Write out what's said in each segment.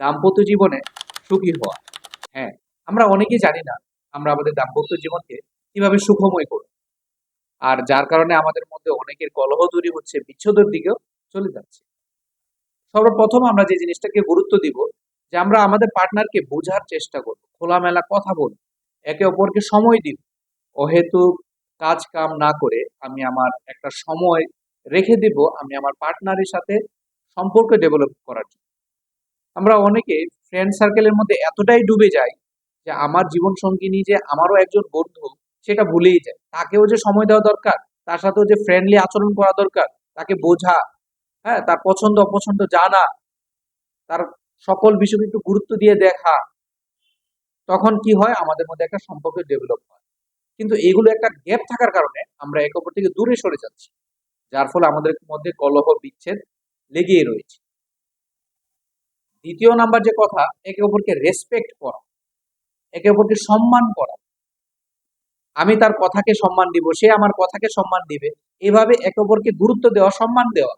দাম্পত্য জীবনে সুখী হওয়া। হ্যাঁ আমরা অনেকেই জানি না আমরা আমাদের দাম্পত্য জীবনকে কীভাবে সুখময় করব। আর যার কারণে আমাদের মধ্যে অনেকের কলহ দূরী হচ্ছে, বিচ্ছেদের দিকেও চলে যাচ্ছে। সর্বপ্রথম আমরা যে জিনিসটাকে গুরুত্ব দিব, যে আমরা আমাদের পার্টনারকে বোঝার চেষ্টা করব, খোলামেলা কথা বলব একে অপরকে সময় দিব অহেতুক কাজ কাম না করে আমি আমার একটা সময় রেখে দিব, আমি আমার পার্টনারের সাথে সম্পর্ক ডেভেলপ করার জন্য। আমরা অনেকে ফ্রেন্ড সার্কেলের মধ্যে এতটাই ডুবে যাই যে আমার জীবন সঙ্গিনী যে আমারও একজন বন্ধু, সেটা ভুলেই যায়। তাকেও যে সময় দেওয়া দরকার, তার সাথেও যে ফ্রেন্ডলি আচরণ করা দরকার, তাকে বোঝা হ্যাঁ তার পছন্দ, অপছন্দ জানা, তার সকল বিষয়কে একটু গুরুত্ব দিয়ে দেখা, তখন কি হয়? আমাদের মধ্যে একটা সম্পর্ক ডেভেলপ হয়। কিন্তু এগুলো একটা গ্যাপ থাকার কারণে আমরা একে অপর থেকে দূরে সরে যাচ্ছি, যার ফলে আমাদের মধ্যে কলহ, বিচ্ছেদ লেগেই রয়েছে। দ্বিতীয় নাম্বার যে কথা, একে অপরকে রেসপেক্ট করা, একে অপরকে সম্মান করা। আমি তার কথাকে সম্মান দিব, সে আমার কথাকে সম্মান দিবে। এভাবে একে অপরকে গুরুত্ব দেওয়া, সম্মান দেওয়া।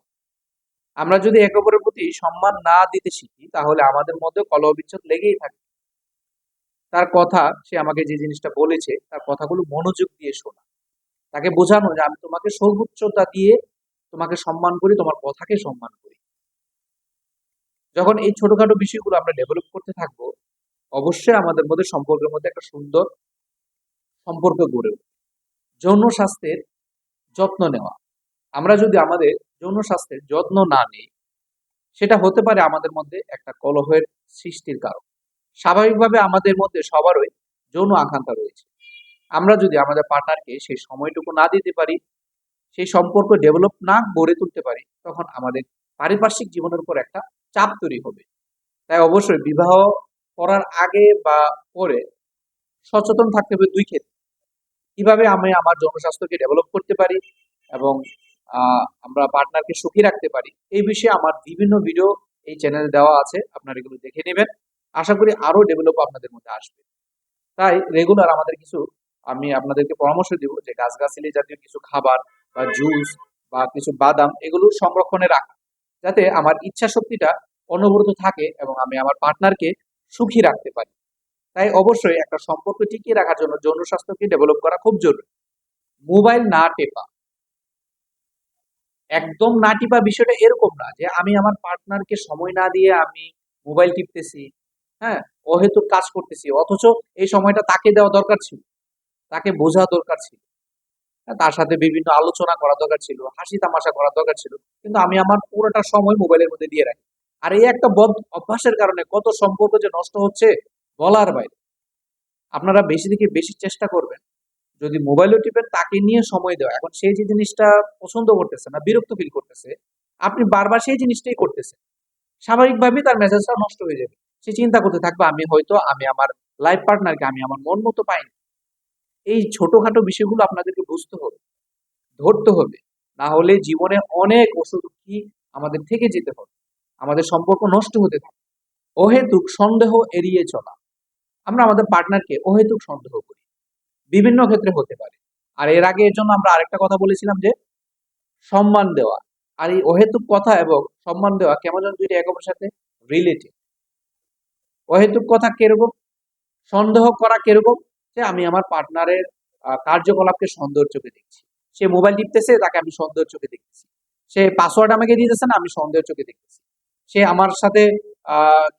আমরা যদি একে অপরের প্রতি সম্মান না দিতে শিখি, তাহলে আমাদের মধ্যে কলহ বিচ্ছেদ লেগেই থাকে। তার কথা, সে আমাকে যে জিনিসটা বলেছে, তার কথাগুলো মনোযোগ দিয়ে শোনা। তাকে বোঝানো যে আমি তোমাকে সর্বোচ্চতা দিয়ে তোমাকে সম্মান করি, তোমার কথাকে সম্মান করি। যখন এই ছোটখাটো বিষয়গুলো আমরা ডেভেলপ করতে থাকব, অবশ্যই আমাদের মধ্যে সম্পর্কের মধ্যে একটা সুন্দর সম্পর্ক গড়ে উঠবে। যৌন স্বাস্থ্যের যত্ন নেওয়া। আমরা যদি আমাদের যৌন স্বাস্থ্যের যত্ন না নিই, সেটা হতে পারে আমাদের মধ্যে একটা কলহের সৃষ্টির কারণ। স্বাভাবিকভাবে আমাদের মধ্যে সবারই যৌন আকাঙ্ক্ষা রয়েছে। আমরা যদি আমাদের পার্টনারকে সেই সময়টুকু না দিতে পারি, সেই সম্পর্ক ডেভেলপ না গড়ে তুলতে পারি, তখন আমাদের পারিপার্শ্বিক জীবনের উপর একটা চাপ তৈরি হবে। তাই অবশ্যই বিবাহ করার আগে বা পরে সচেতন থাকতে হবে দুই ক্ষেত্রে। কীভাবে আমি আমার জনস্বাস্থ্যকে ডেভেলপ করতে পারি এবং আমরা পার্টনারকে সুখী রাখতে পারি, এই বিষয়ে আমার বিভিন্ন ভিডিও এই চ্যানেলে দেওয়া আছে, আপনারা এগুলো দেখে নেবেন। আশা করি আরও ডেভেলপ আপনাদের মধ্যে আসবে। তাই রেগুলার আমাদের কিছু, আমি আপনাদেরকে পরামর্শ দিব যে গাছগাছালি জাতীয় কিছু খাবার বা জুস বা কিছু বাদাম এগুলো সংরক্ষণে রাখা। যাতে আমার ইচ্ছা শক্তিটা অনবরত থাকে এবং আমি আমার পার্টনারকে সুখী রাখতে পারি। তাই অবশ্যই একটা সম্পর্ক টিকিয়ে রাখার জন্য যৌন স্বাস্থ্যকে ডেভেলপ করা খুব জরুরি। মোবাইল না টেপা। একদম না টিপা বিষয়টা এরকম না যে আমি আমার পার্টনারকে সময় না দিয়ে আমি মোবাইল টিপতেছি হ্যাঁ? অহেতুক কাজ করতেছি, অথচ এই সময়টা তাকে দেওয়া দরকার ছিল, তাকে বোঝা দরকার ছিল। তার সাথে বিভিন্ন আলোচনা করা দরকার ছিল, হাসি তামাশা করা দরকার ছিল। কিন্তু আমি আমার পুরোটা সময় মোবাইলের মধ্যে দিয়ে রাখি। আর এই একটা বদ অভ্যাসের কারণে কত সম্পর্ক যে নষ্ট হচ্ছে বলার বাইরে। আপনারা বেশি থেকে বেশি চেষ্টা করবেন, যদি মোবাইলও টিপেন তাকে নিয়ে সময় দেওয়া, এখন সেই যে জিনিসটা পছন্দ করতেছে না, বিরক্ত ফিল করতেছে, আপনি বারবার সেই জিনিসটাই করতেছেন। স্বাভাবিকভাবেই তার মেসেজটা নষ্ট হয়ে যাবে। সে চিন্তা করতে থাকবে, আমি হয়তো, আমি আমার লাইফ পার্টনারকে আমি আমার মন মতো পাইনি। এই ছোটখাটো বিষয়গুলো আপনাদেরকে বুঝতে হবে, ধরতে হবে। না হলে জীবনে অনেক কি আমাদের থেকে যেতে হবে। আমাদের সম্পর্ক নষ্ট হতে থাকে। অহেতুক সন্দেহ এড়িয়ে চলা। আমরা আমাদের পার্টনারকে অহেতুক সন্দেহ করি। বিভিন্ন ক্ষেত্রে হতে পারে। আর এর আগে এর জন্য আমরা আরেকটা কথা বলেছিলাম যে, সম্মান দেওয়া। আর এই অহেতুক কথা এবং সম্মান দেওয়া কেমন যেন দুইটা একে সাথে রিলেটেড অহেতুক কথা কীরকম? সন্দেহ করা কীরকম? যে আমি আমার পার্টনারের কার্যকলাপকে সন্দেহের চোখে দেখছি। সে মোবাইল টিপতেছে, তাকে আমি সন্দেহের চোখে দেখতেছি। সে পাসওয়ার্ড আমাকে দিতেছে না, আমি সন্দেহের চোখে দেখতেছি। সে আমার সাথে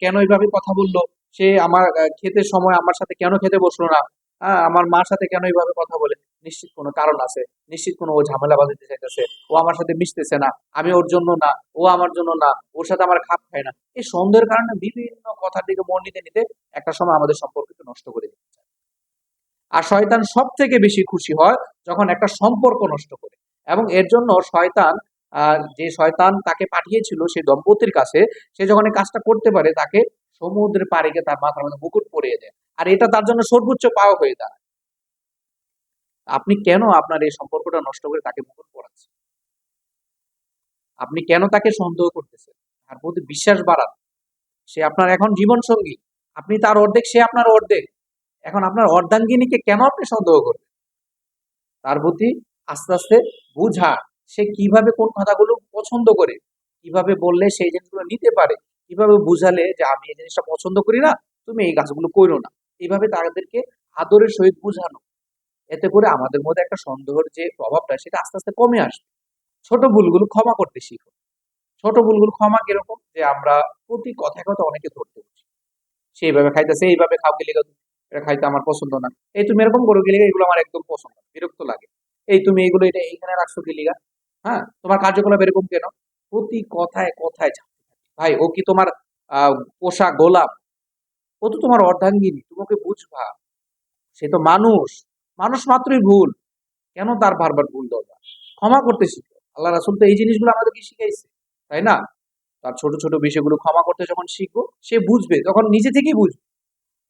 কেন এইভাবে কথা বলল? সে আমার খেতে সময় আমার সাথে কেন খেতে বসল না? হ্যাঁ আমার মার সাথে কেন এইভাবে কথা বলে? নিশ্চিত কোনো কারণ আছে। নিশ্চিত কোনো ও ঝামেলা বাঁধাতে চাইতেছে। ও আমার সাথে মিশতেছে না। আমি ওর জন্য না, ও আমার জন্য না, ওর সাথে আমার খাপ খায় না। এই সন্দেহের কারণে বিভিন্ন কথার দিকে মন নিতে নিতে একটা সময় আমাদের সম্পর্ককে নষ্ট করে চায় আর শয়তান সব থেকে বেশি খুশি হয় যখন একটা সম্পর্ক নষ্ট করে। এবং এর জন্য শয়তান যে শয়তান তাকে পাঠিয়েছিল সেই দম্পতির কাছে, সে যখন এই কাজটা করতে পারে, তাকে সমুদ্রের পাড়ে গিয়ে তার মাথার মধ্যে মুকুট পরিয়ে দেয়। আর এটা তার জন্য সর্বোচ্চ পাওয়া হয়ে দাঁড়ায়। আপনি কেন আপনার এই সম্পর্কটা নষ্ট করে তাকে মুকুট পড়াচ্ছেন আপনি কেন তাকে সন্দেহ করতেছেন? তার প্রতি বিশ্বাস বাড়ান। সে আপনার এখন জীবন সঙ্গী আপনি তার অর্ধেক, সে আপনার অর্ধেক। এখন আপনার অর্ধাঙ্গিনীকে কেন আপনি সন্দেহ করবেন তার প্রতি আস্তে আস্তে বুঝা সে কীভাবে কোন কথাগুলো পছন্দ করে, কীভাবে বললে সেই জিনিসগুলো নিতে পারে, কীভাবে বুঝালে যে আমি এই জিনিসটা পছন্দ করি না, তুমি এই কাজগুলো করো না। এইভাবে তাদেরকে আদরের সহিত বুঝানো। এতে করে আমাদের মধ্যে একটা সন্দেহের যে প্রভাবটা, সেটা আস্তে আস্তে কমে আসবে। ছোট ভুলগুলো ক্ষমা করতে শিখো। ছোট ভুলগুলো ক্ষমা কীরকম? যে আমরা প্রতি কথায় কথা অনেকে ধরতে বসি। সে এইভাবে খাইতেছে, এইভাবে খাও গেলে এটা খাইতে আমার পছন্দ না। এই তুমি এরকম করো গেলে এগুলো আমার একদম পছন্দ বিরক্ত লাগে। এই তুমি এইগুলো এটা এইখানে রাখছো গেলিগা হ্যাঁ? তোমার কার্যকলাপ এরকম কেন? প্রতি কথায় কথায় ভাই, ও কি তোমার পোষা গোলাপ? ও তো তোমার অর্ধাঙ্গিনী তোমাকে বুঝবা। সে তো মানুষ। মানুষ মাত্রই ভুল। কেন তার বারবার ভুল দরকার? ক্ষমা করতে শিখো। আল্লাহ রাসুল তো এই জিনিসগুলো আমাদেরকে শিখাইছে, তাই না? তার ছোট ছোট বিষয়গুলো ক্ষমা করতে যখন শিখব, সে বুঝবে, তখন নিজে থেকেই বুঝবে।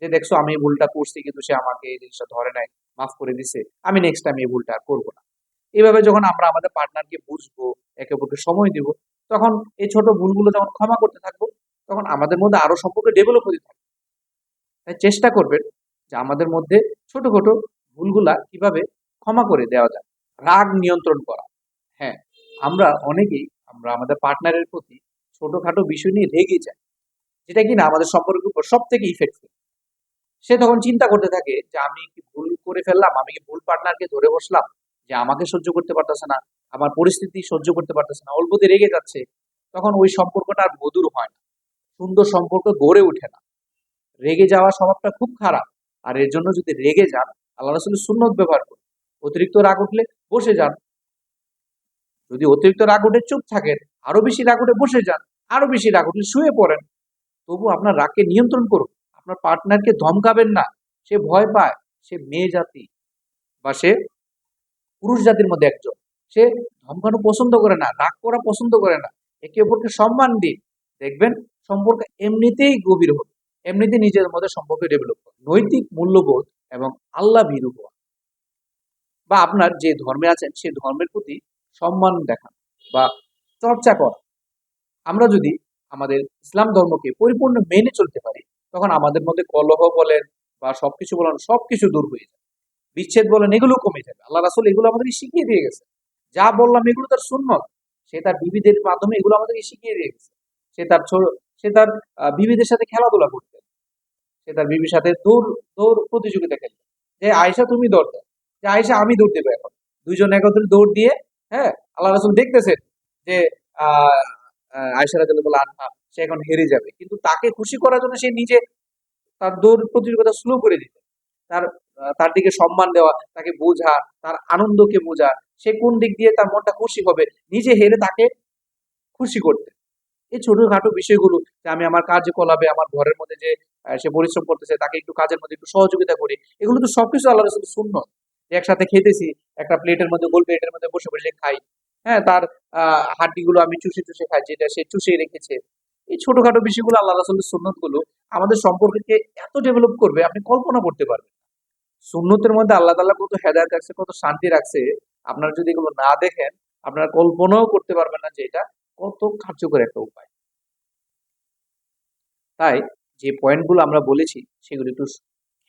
যে দেখছ আমি এই ভুলটা করছি, কিন্তু সে আমাকে এই জিনিসটা ধরে নাই, মাফ করে দিছে, আমি নেক্সট টাইম এই ভুলটা আর করব না। এইভাবে যখন আমরা আমাদের পার্টনারকে বুঝব, একে অপরকে সময় দিব, তখন এই ছোট ভুলগুলো যখন ক্ষমা করতে থাকব, তখন আমাদের মধ্যে আরও সম্পর্ক ডেভেলপ হতে থাকবে। তাই চেষ্টা করবেন যে আমাদের মধ্যে ছোট ছোটখাটো ভুলগুলা কীভাবে ক্ষমা করে দেওয়া যায়। রাগ নিয়ন্ত্রণ করা। হ্যাঁ আমরা অনেকেই, আমরা আমাদের পার্টনারের প্রতি ছোটখাটো বিষয় নিয়ে রেগে যাই, যেটা কিনা আমাদের সম্পর্কের উপর সব থেকে ইফেক্টফুল সে তখন চিন্তা করতে থাকে যে আমি কি ভুল করে ফেললাম? আমি কি ভুল পার্টনারকে ধরে বসলাম? যে আমাকে সহ্য করতে পারতেছে না, আমার পরিস্থিতি সহ্য করতে পারতেছে না, অল্পতে রেগে যাচ্ছে। তখন ওই সম্পর্কটা আর মধুর হয় না। সুন্দর সম্পর্ক গড়ে ওঠে না। রেগে যাওয়া স্বভাবটা খুব খারাপ। আর এর জন্য যদি রেগে যান, আল্লাহ রসুলের সুন্নত ব্যবহার করুন। অতিরিক্ত রাগ উঠলে বসে যান। যদি অতিরিক্ত রাগ উঠে চুপ থাকেন, আরও বেশি রাগ উঠে বসে যান, আরও বেশি রাগ উঠলে শুয়ে পড়েন। তবু আপনার রাগকে নিয়ন্ত্রণ করুন। আপনার পার্টনারকে ধমকাবেন না। সে ভয় পায়, সে মেয়ে জাতি বা সে পুরুষ জাতির মধ্যে একজন। সে ধমকানো পছন্দ করে না, রাগ করা পছন্দ করে না। একে অপরকে সম্মান দিন। দেখবেন সম্পর্ক এমনিতেই গভীর হবে। এমনিতে নিজের মধ্যে সম্পর্ক ডেভেলপ হবে। নৈতিক মূল্যবোধ এবং আল্লাহ ভীরু হওয়া বা আপনার যে ধর্মে আছেন, সে ধর্মের প্রতি সম্মান দেখান বা চর্চা করা আমরা যদি আমাদের ইসলাম ধর্মকে পরিপূর্ণ মেনে চলতে পারি তখন আমাদের মধ্যে কলহ বলেন বা সবকিছু বলেন, সবকিছু দূর হয়ে যাবে বিচ্ছেদ বলেন, এগুলো কমে যাবে। আল্লাহ রাসুল এগুলো আমাদেরকে শিখিয়ে দিয়ে গেছে। যা বললাম এগুলো তার সুন্নত। সে তার বিবিদের মাধ্যমে এগুলো আমাদেরকে শিখিয়ে দিয়ে গেছে। সে তার সে তার বিবিদের সাথে খেলাধুলা করতেন সে তার বিবির সাথে দৌড় দৌড় প্রতিযোগিতা খেলতেন যে আয়সা তুমি দৌড় যে আয়সা আমি দৌড় দেবো এখন। দুইজন একত্রে দৌড় দিয়ে হ্যাঁ আল্লাহ রাসুল দেখতেছেন যে আহ আয়সা রাজুল্লাহ আনহা সে এখন হেরে যাবে। কিন্তু তাকে খুশি করার জন্য সে নিজে তার দৌড় প্রতিযোগিতা স্লো করে দিত তার তার দিকে সম্মান দেওয়া, তাকে বোঝা, তার আনন্দকে বোঝা, সে কোন দিক দিয়ে তার মনটা খুশি হবে, নিজে হেরে তাকে খুশি করতে। এই ছোটখাটো বিষয়গুলো যে আমি আমার কার্যকলাপে, আমার ঘরের মধ্যে যে সে পরিশ্রম করতেছে, তাকে একটু কাজের মধ্যে একটু সহযোগিতা করি, এগুলো তো সবকিছু আল্লাহ রসুল শূন্য একসাথে খেতেছি, একটা প্লেটের মধ্যে, গোল প্লেটের মধ্যে বসে বসে খাই। হ্যাঁ তার হাড্ডিগুলো আমি চুষে চুষে খাই, যেটা সে চুষে রেখেছে। এই ছোটখাটো বিষয়গুলো আল্লাহ রাসুলের সুন্নতগুলো আমাদের সম্পর্ককে এত ডেভেলপ করবে, আপনি কল্পনা করতে পারবেন সুন্নতের মধ্যে আল্লাহ তাআলা কত হেদায়ত রাখছে, কত শান্তি রাখছে, আপনারা যদি এগুলো না দেখেন, আপনারা কল্পনাও করতে পারবেন না যে এটা কত কার্যকর একটা উপায়। তাই যে পয়েন্টগুলো আমরা বলেছি, সেগুলো একটু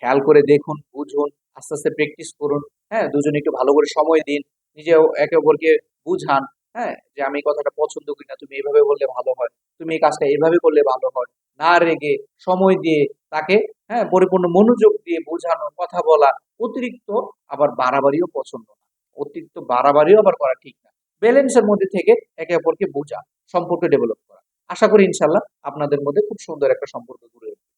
খেয়াল করে দেখুন, বুঝুন, আস্তে আস্তে প্র্যাকটিস করুন হ্যাঁ দুজনে একটু ভালো করে সময় দিন, নিজেও একে অপরকে বুঝান হ্যাঁ? যে আমি কথাটা পছন্দ করি না, তুমি এইভাবে বললে ভালো হয়। তুমি এই কাজটা এইভাবে করলে ভালো হয়। না রেগে সময় দিয়ে তাকে হ্যাঁ পরিপূর্ণ মনোযোগ দিয়ে বোঝানো, কথা বলা, অতিরিক্ত আবার বাড়াবাড়িও পছন্দ না। অতিরিক্ত বাড়াবাড়িও আবার করা ঠিক না। ব্যালেন্সের মধ্যে থেকে একে অপরকে বোঝা, সম্পর্ক ডেভেলপ করা। আশা করি ইনশাল্লাহ আপনাদের মধ্যে খুব সুন্দর একটা সম্পর্ক গড়ে উঠবে।